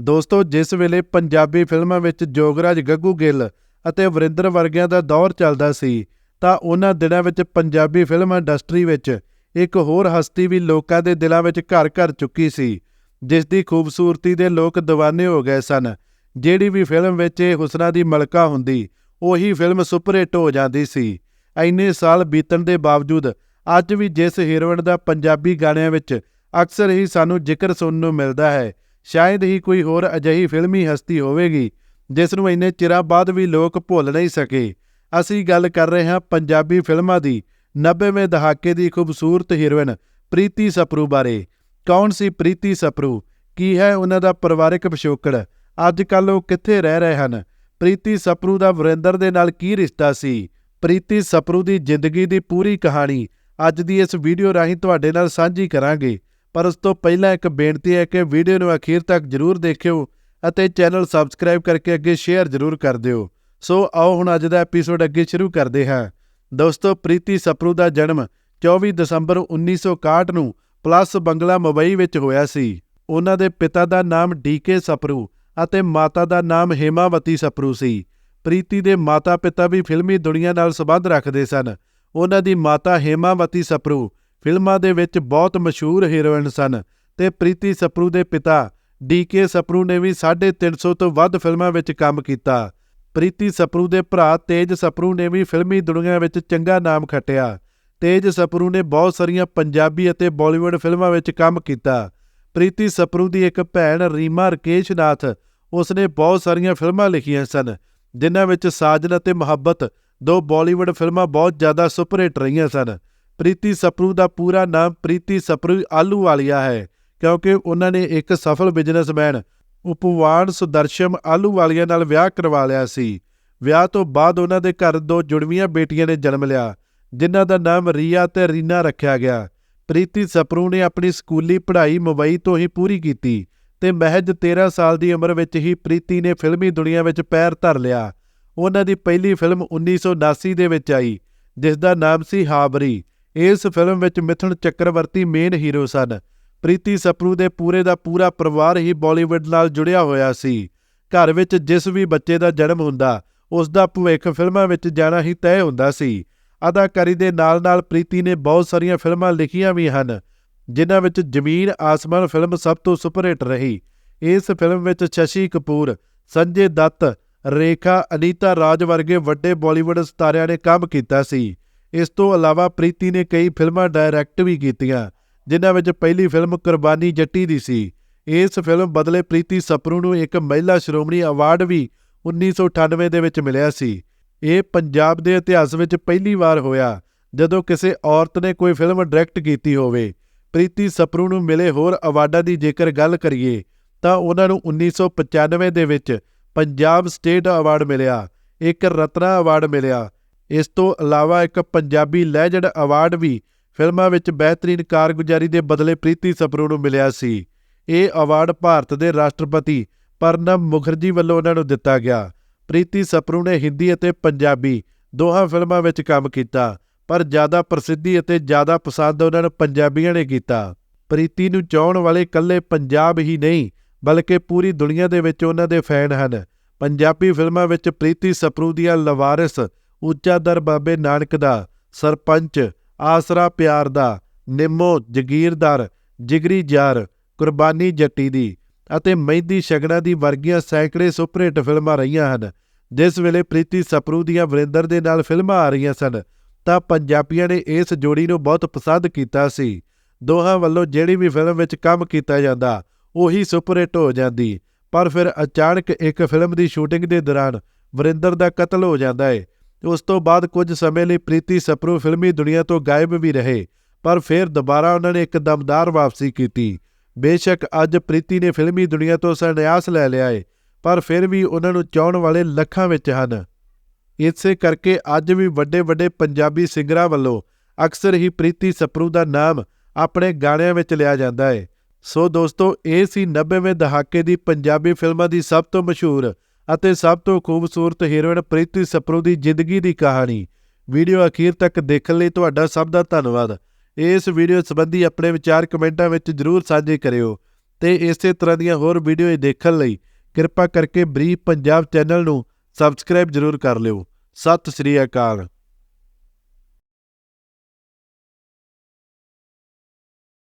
ਦੋਸਤੋ, ਜਿਸ ਵੇਲੇ ਪੰਜਾਬੀ ਫਿਲਮਾਂ ਵਿੱਚ ਜੋਗਰਾਜ ਗੱਗੂ ਗਿੱਲ ਅਤੇ ਵਰਿੰਦਰ ਵਰਗਿਆਂ ਦਾ ਦੌਰ ਚੱਲਦਾ ਸੀ, ਤਾਂ ਉਹਨਾਂ ਦਿਨਾਂ ਵਿੱਚ ਪੰਜਾਬੀ ਫਿਲਮ ਇੰਡਸਟਰੀ ਵਿੱਚ ਇੱਕ ਹੋਰ ਹਸਤੀ ਵੀ ਲੋਕਾਂ ਦੇ ਦਿਲਾਂ ਵਿੱਚ ਘਰ ਘਰ ਚੁੱਕੀ ਸੀ, ਜਿਸ ਦੀ ਖੂਬਸੂਰਤੀ ਦੇ ਲੋਕ دیਵਾਨੇ ਹੋ ਗਏ ਸਨ। ਜਿਹੜੀ ਵੀ ਫਿਲਮ ਵਿੱਚ ਇਹ ਹੁਸਨਾ ਦੀ ਮਲਕਾ ਹੁੰਦੀ, ਉਹੀ ਫਿਲਮ ਸੁਪਰ ਹਿੱਟ ਹੋ ਜਾਂਦੀ ਸੀ। ਇੰਨੇ ਸਾਲ ਬੀਤਣ ਦੇ ਬਾਵਜੂਦ, ਅੱਜ ਵੀ ਜਿਸ ਹੀਰੋਇਨ ਦਾ ਪੰਜਾਬੀ ਗਾਣਿਆਂ ਵਿੱਚ ਅਕਸਰ ਹੀ ਸਾਨੂੰ ਜ਼ਿਕਰ ਸੁਣਨ ਨੂੰ ਮਿਲਦਾ ਹੈ ਸ਼ਾਇਦ ਹੀ ਕੋਈ ਹੋਰ ਅਜਿਹੀ ਫਿਲਮੀ ਹਸਤੀ ਹੋਵੇਗੀ, ਜਿਸ ਨੂੰ ਇੰਨੇ ਚਿਰਾਂ ਬਾਅਦ ਵੀ ਲੋਕ ਭੁੱਲ ਨਹੀਂ ਸਕੇ। ਅਸੀਂ ਗੱਲ ਕਰ ਰਹੇ ਹਾਂ ਪੰਜਾਬੀ ਫਿਲਮਾਂ ਦੀ 90ਵੇਂ ਦਹਾਕੇ ਦੀ ਖੂਬਸੂਰਤ ਹੀਰੋਇਨ ਪ੍ਰੀਤੀ ਸਪਰੂ ਬਾਰੇ। ਕੌਣ ਸੀ ਪ੍ਰੀਤੀ ਸਪਰੂ? ਕੀ ਹੈ ਉਹਨਾਂ ਦਾ ਪਰਿਵਾਰਕ ਪਿਛੋਕੜ? ਅੱਜ ਕੱਲ ਉਹ ਕਿੱਥੇ ਰਹਿ ਰਹੇ ਹਨ? ਪ੍ਰੀਤੀ ਸਪਰੂ ਦਾ ਵਰਿੰਦਰ ਦੇ ਨਾਲ ਕੀ ਰਿਸ਼ਤਾ ਸੀ? ਪ੍ਰੀਤੀ ਸਪਰੂ ਦੀ ਜ਼ਿੰਦਗੀ ਦੀ ਪੂਰੀ ਕਹਾਣੀ ਅੱਜ ਦੀ ਇਸ ਵੀਡੀਓ ਰਾਹੀਂ ਤੁਹਾਡੇ ਨਾਲ ਸਾਂਝੀ ਕਰਾਂਗੇ। ਪਰ ਉਸ ਤੋਂ ਪਹਿਲਾਂ ਇੱਕ ਬੇਨਤੀ ਹੈ ਕਿ ਵੀਡੀਓ ਨੂੰ ਅਖੀਰ ਤੱਕ ਜਰੂਰ ਦੇਖਿਓ ਅਤੇ ਚੈਨਲ ਸਬਸਕ੍ਰਾਈਬ ਕਰਕੇ ਅੱਗੇ ਸ਼ੇਅਰ ਜਰੂਰ ਕਰ ਦਿਓ। ਸੋ ਆਓ ਹੁਣ ਅੱਜ ਦਾ ਐਪੀਸੋਡ ਅੱਗੇ ਸ਼ੁਰੂ ਕਰਦੇ ਹਾਂ। ਦੋਸਤੋ, ਪ੍ਰੀਤੀ ਸਪਰੂ ਦਾ ਜਨਮ 24 ਦਸੰਬਰ 1961 ਨੂੰ ਪਲੱਸ ਬੰਗਲਾ ਮੁੰਬਈ ਵਿੱਚ ਹੋਇਆ ਸੀ। ਉਹਨਾਂ ਦੇ ਪਿਤਾ ਦਾ ਨਾਮ ਡੀਕੇ ਸਪਰੂ ਅਤੇ ਮਾਤਾ ਦਾ ਨਾਮ ਹੇਮਾਵਤੀ ਸਪਰੂ ਸੀ। ਪ੍ਰੀਤੀ ਦੇ ਮਾਤਾ-ਪਿਤਾ ਵੀ ਫਿਲਮੀ ਦੁਨੀਆ ਨਾਲ ਸੰਬੰਧ ਰੱਖਦੇ ਸਨ। ਉਹਨਾਂ ਦੀ ਮਾਤਾ ਹੇਮਾਵਤੀ ਸਪਰੂ ਫਿਲਮਾਂ ਦੇ ਵਿੱਚ ਬਹੁਤ ਮਸ਼ਹੂਰ ਹੀਰੋਇਨ ਸਨ ਤੇ ਪ੍ਰੀਤੀ ਸਪਰੂ ਦੇ ਪਿਤਾ ਡੀਕੇ ਸਪਰੂ ਨੇ ਵੀ 350 ਤੋਂ ਵੱਧ ਫਿਲਮਾਂ ਵਿੱਚ ਕੰਮ ਕੀਤਾ। ਪ੍ਰੀਤੀ ਸਪਰੂ ਦੇ ਭਰਾ ਤੇਜ ਸਪਰੂ ਨੇ ਵੀ ਫਿਲਮੀ ਦੁਨੀਆ ਵਿੱਚ ਚੰਗਾ ਨਾਮ ਖੱਟਿਆ। ਤੇਜ ਸਪਰੂ ਨੇ ਬਹੁਤ ਸਾਰੀਆਂ ਪੰਜਾਬੀ ਅਤੇ ਬਾਲੀਵੁੱਡ ਫਿਲਮਾਂ ਵਿੱਚ ਕੰਮ ਕੀਤਾ। ਪ੍ਰੀਤੀ ਸਪਰੂ ਦੀ ਇੱਕ ਭੈਣ ਰੀਮਾ ਰਕੇਸ਼ ਨਾਥ ਉਸਨੇ ਬਹੁਤ ਸਾਰੀਆਂ ਫਿਲਮਾਂ ਲਿਖੀਆਂ ਸਨ, ਜਿਨ੍ਹਾਂ ਵਿੱਚ ਸਾਜਨ ਅਤੇ ਮੁਹੱਬਤ ਦੋ ਬਾਲੀਵੁੱਡ ਫਿਲਮਾਂ ਬਹੁਤ ਜ਼ਿਆਦਾ ਸੁਪਰ ਹਿੱਟ ਰਹੀਆਂ ਸਨ। ਪ੍ਰੀਤੀ ਸਪਰੂ ਦਾ ਪੂਰਾ ਨਾਮ ਪ੍ਰੀਤੀ ਸਪਰੂ ਆਲੂ ਵਾਲੀਆ ਹੈ, ਕਿਉਂਕਿ ਉਹਨਾਂ ਨੇ ਇੱਕ ਸਫਲ ਬਿਜ਼ਨਸਮੈਨ, ਉਪਵਾਨ ਸੁਦਰਸ਼ਮ ਆਲੂ ਆਲੂਵਾਲੀਆ ਨਾਲ ਵਿਆਹ ਕਰਵਾ ਲਿਆ ਸੀ। ਵਿਆਹ ਤੋਂ ਬਾਅਦ ਉਹਨਾਂ ਦੇ ਘਰ ਦੋ ਜੁੜਵੀਆਂ ਬੇਟੀਆਂ ਨੇ ਜਨਮ ਲਿਆ, ਜਿਨ੍ਹਾਂ ਦਾ ਨਾਮ ਰੀਆ ਤੇ ਰੀਨਾ ਰੱਖਿਆ ਗਿਆ। ਪ੍ਰੀਤੀ ਸਪਰੂ ਨੇ ਆਪਣੀ ਸਕੂਲੀ ਪੜ੍ਹਾਈ ਮੁੰਬਈ ਤੋਂ ਹੀ ਪੂਰੀ ਕੀਤੀ ਤੇ ਮਹਿਜ 13 ਸਾਲ ਦੀ ਉਮਰ ਵਿੱਚ ਹੀ ਪ੍ਰੀਤੀ ਨੇ ਫਿਲਮੀ ਦੁਨੀਆ ਵਿੱਚ ਪੈਰ ਧਰ ਲਿਆ। ਉਹਨਾਂ ਦੀ ਪਹਿਲੀ ਫਿਲਮ 1979 ਦੇ ਵਿੱਚ ਆਈ ਜਿਸ ਦਾ ਨਾਮ ਸੀ ਹਾਬਰੀ ਇਸ ਫਿਲਮ ਵਿੱਚ ਮਿਥੁਨ ਚੱਕਰਵਰਤੀ ਮੇਨ ਹੀਰੋ ਸਨ। ਪ੍ਰੀਤੀ ਸਪਰੂ ਦੇ ਪੂਰੇ ਦਾ ਪੂਰਾ ਪਰਿਵਾਰ ਹੀ ਬਾਲੀਵੁੱਡ ਨਾਲ ਜੁੜਿਆ ਹੋਇਆ ਸੀ। ਘਰ ਵਿੱਚ ਜਿਸ ਵੀ ਬੱਚੇ ਦਾ ਜਨਮ ਹੁੰਦਾ ਉਸ ਦਾ ਭਵਿੱਖ ਫਿਲਮਾਂ ਵਿੱਚ ਜਾਣਾ ਹੀ ਤੈਅ ਹੁੰਦਾ ਸੀ। ਅਦਾਕਾਰੀ ਦੇ ਨਾਲ-ਨਾਲ ਪ੍ਰੀਤੀ ਨੇ ਬਹੁਤ ਸਾਰੀਆਂ ਫਿਲਮਾਂ ਲਿਖੀਆਂ ਵੀ ਹਨ, ਜਿਨ੍ਹਾਂ ਵਿੱਚ ਜ਼ਮੀਨ, ਆਸਮਾਨ ਫਿਲਮ ਸਭ ਤੋਂ ਸੁਪਰ ਹਿੱਟ ਰਹੀ। ਇਸ ਫਿਲਮ ਵਿੱਚ ਸ਼ਸ਼ੀ ਕਪੂਰ, ਸੰਜੇ ਦੱਤ, ਰੇਖਾ, ਅਨੀਤਾ ਰਾਜ ਵਰਗੇ ਵੱਡੇ ਬਾਲੀਵੁੱਡ ਸਤਾਰਿਆਂ ਨੇ ਕੰਮ ਕੀਤਾ ਸੀ। ਇਸ ਤੋਂ ਇਲਾਵਾ ਪ੍ਰੀਤੀ ਨੇ ਕਈ ਫਿਲਮਾਂ ਡਾਇਰੈਕਟ ਵੀ ਕੀਤੀਆਂ, ਜਿਨ੍ਹਾਂ ਵਿੱਚ ਪਹਿਲੀ ਫਿਲਮ ਕੁਰਬਾਨੀ ਜੱਟੀ ਦੀ ਸੀ। ਇਸ ਫਿਲਮ ਬਦਲੇ ਪ੍ਰੀਤੀ ਸਪਰੂ ਨੂੰ ਇੱਕ ਮਹਿਲਾ ਸ਼੍ਰੋਮਣੀ ਅਵਾਰਡ ਵੀ 1998 ਦੇ ਵਿੱਚ ਮਿਲਿਆ ਸੀ। ਇਹ ਪੰਜਾਬ ਦੇ ਇਤਿਹਾਸ ਵਿੱਚ ਪਹਿਲੀ ਵਾਰ ਹੋਇਆ, ਜਦੋਂ ਕਿਸੇ ਔਰਤ ਨੇ ਕੋਈ ਫਿਲਮ ਡਾਇਰੈਕਟ ਕੀਤੀ ਹੋਵੇ। ਪ੍ਰੀਤੀ ਸਪਰੂ ਨੂੰ ਮਿਲੇ ਹੋਰ ਅਵਾਰਡਾਂ ਦੀ ਜੇਕਰ ਗੱਲ ਕਰੀਏ, ਤਾਂ ਉਹਨਾਂ ਨੂੰ 1995 ਦੇ ਵਿੱਚ ਪੰਜਾਬ ਸਟੇਟ ਅਵਾਰਡ ਮਿਲਿਆ, ਇੱਕ ਰਤਨਾ ਅਵਾਰਡ ਮਿਲਿਆ ਇਸ ਤੋਂ ਇਲਾਵਾ ਇੱਕ ਪੰਜਾਬੀ ਲੈਜੈਂਡ ਅਵਾਰਡ ਵੀ ਫਿਲਮਾਂ ਵਿੱਚ ਬਿਹਤਰੀਨ ਕਾਰਗੁਜ਼ਾਰੀ ਦੇ ਬਦਲੇ ਪ੍ਰੀਤੀ ਸਪਰੂ ਨੂੰ ਮਿਲਿਆ ਸੀ। ਇਹ ਅਵਾਰਡ ਭਾਰਤ ਦੇ ਰਾਸ਼ਟਰਪਤੀ ਪ੍ਰਣਬ ਮੁਖਰਜੀ ਵੱਲੋਂ ਉਹਨਾਂ ਨੂੰ ਦਿੱਤਾ ਗਿਆ। ਪ੍ਰੀਤੀ ਸਪਰੂ ਨੇ ਹਿੰਦੀ ਅਤੇ ਪੰਜਾਬੀ ਦੋਹਾਂ ਫਿਲਮਾਂ ਵਿੱਚ ਕੰਮ ਕੀਤਾ, ਪਰ ਜ਼ਿਆਦਾ ਪ੍ਰਸਿੱਧੀ ਅਤੇ ਜ਼ਿਆਦਾ ਪਸੰਦ ਉਹਨਾਂ ਨੂੰ ਪੰਜਾਬੀਆਂ ਨੇ ਕੀਤਾ। ਪ੍ਰੀਤੀ ਨੂੰ ਚਾਹਣ ਵਾਲੇ ਇਕੱਲੇ ਪੰਜਾਬ ਹੀ ਨਹੀਂ, ਬਲਕਿ ਪੂਰੀ ਦੁਨੀਆ ਦੇ ਵਿੱਚ ਉਹਨਾਂ ਦੇ ਫੈਨ ਹਨ। ਪੰਜਾਬੀ ਫਿਲਮਾਂ ਵਿੱਚ ਪ੍ਰੀਤੀ ਸਪਰੂ ਦੀਆਂ ਲਵਾਰਿਸ ਉੱਚਾ ਦਰ ਬਾਬੇ ਨਾਨਕ ਦਾ, ਸਰਪੰਚ, ਆਸਰਾ ਪਿਆਰ ਦਾ, ਨਿੰਮੋ ਜਗੀਰਦਾਰ ਜਿਗਰੀ ਜਾਰ, ਕੁਰਬਾਨੀ ਜੱਟੀ ਦੀ ਅਤੇ ਮਹਿੰਦੀ ਸ਼ਗਨਾ ਦੀ ਵਰਗੀਆਂ ਸੈਂਕੜੇ ਸੁਪਰਹਿੱਟ ਫਿਲਮਾਂ ਰਹੀਆਂ ਹਨ। ਜਿਸ ਵੇਲੇ ਪ੍ਰੀਤੀ ਸਪਰੂ ਦੀਆਂ ਵਰਿੰਦਰ ਦੇ ਨਾਲ ਫਿਲਮਾਂ ਆ ਰਹੀਆਂ ਸਨ, ਤਾਂ ਪੰਜਾਬੀਆਂ ਨੇ ਇਸ ਜੋੜੀ ਨੂੰ ਬਹੁਤ ਪਸੰਦ ਕੀਤਾ ਸੀ। ਦੋਹਾਂ ਵੱਲੋਂ ਜਿਹੜੀ ਵੀ ਫਿਲਮ ਵਿੱਚ ਕੰਮ ਕੀਤਾ ਜਾਂਦਾ, ਉਹੀ ਸੁਪਰਹਿੱਟ ਹੋ ਜਾਂਦੀ। ਪਰ ਫਿਰ ਅਚਾਨਕ ਇੱਕ ਫਿਲਮ ਦੀ ਸ਼ੂਟਿੰਗ ਦੇ ਦੌਰਾਨ ਵਰਿੰਦਰ ਦਾ ਕਤਲ ਹੋ ਜਾਂਦਾ ਹੈ ਉਸ ਤੋਂ ਬਾਅਦ ਕੁਝ ਸਮੇਂ ਲਈ ਪ੍ਰੀਤੀ ਸਪਰੂ ਫਿਲਮੀ ਦੁਨੀਆ ਤੋਂ ਗਾਇਬ ਵੀ ਰਹੇ, ਪਰ ਫਿਰ ਦੁਬਾਰਾ ਉਹਨਾਂ ਨੇ ਇੱਕ ਦਮਦਾਰ ਵਾਪਸੀ ਕੀਤੀ। ਬੇਸ਼ੱਕ ਅੱਜ ਪ੍ਰੀਤੀ ਨੇ ਫਿਲਮੀ ਦੁਨੀਆ ਤੋਂ ਸੰਨਿਆਸ ਲੈ ਲਿਆ ਹੈ ਪਰ ਫਿਰ ਵੀ ਉਹਨਾਂ ਨੂੰ ਚਾਹਣ ਵਾਲੇ ਲੱਖਾਂ ਵਿੱਚ ਹਨ। ਇਸੇ ਕਰਕੇ ਅੱਜ ਵੀ ਵੱਡੇ ਵੱਡੇ ਪੰਜਾਬੀ ਸਿੰਗਰਾਂ ਵੱਲੋਂ ਅਕਸਰ ਹੀ ਪ੍ਰੀਤੀ ਸਪਰੂ ਦਾ ਨਾਮ ਆਪਣੇ ਗਾਣਿਆਂ ਵਿੱਚ ਲਿਆ ਜਾਂਦਾ ਹੈ ਸੋ ਦੋਸਤੋ, ਇਹ ਸੀ 90ਵੇਂ ਦਹਾਕੇ ਦੀ ਪੰਜਾਬੀ ਫਿਲਮਾਂ ਦੀ ਸਭ ਤੋਂ ਮਸ਼ਹੂਰ ਅਤੇ ਸਭ ਤੋਂ ਖੂਬਸੂਰਤ ਹੀਰੋਇਨ ਪ੍ਰੀਤੀ ਸਪਰੂ ਦੀ ਜ਼ਿੰਦਗੀ ਦੀ ਕਹਾਣੀ। ਵੀਡੀਓ ਅਖੀਰ ਤੱਕ ਦੇਖਣ ਲਈ ਤੁਹਾਡਾ ਸਭ ਦਾ ਧੰਨਵਾਦ। ਇਸ ਵੀਡੀਓ ਸੰਬੰਧੀ ਆਪਣੇ ਵਿਚਾਰ ਕਮੈਂਟਾਂ ਵਿੱਚ ਜਰੂਰ ਸਾਂਝੇ ਕਰਿਓ ਤੇ ਇਸੇ ਤਰ੍ਹਾਂ ਦੀਆਂ ਹੋਰ ਵੀਡੀਓ ਦੇਖਣ ਲਈ ਕਿਰਪਾ ਕਰਕੇ ਬਰੀਫ ਪੰਜਾਬ ਚੈਨਲ ਨੂੰ ਸਬਸਕ੍ਰਾਈਬ ਜ਼ਰੂਰ ਕਰ ਲਿਓ। ਸਤਿ ਸ੍ਰੀ ਅਕਾਲ।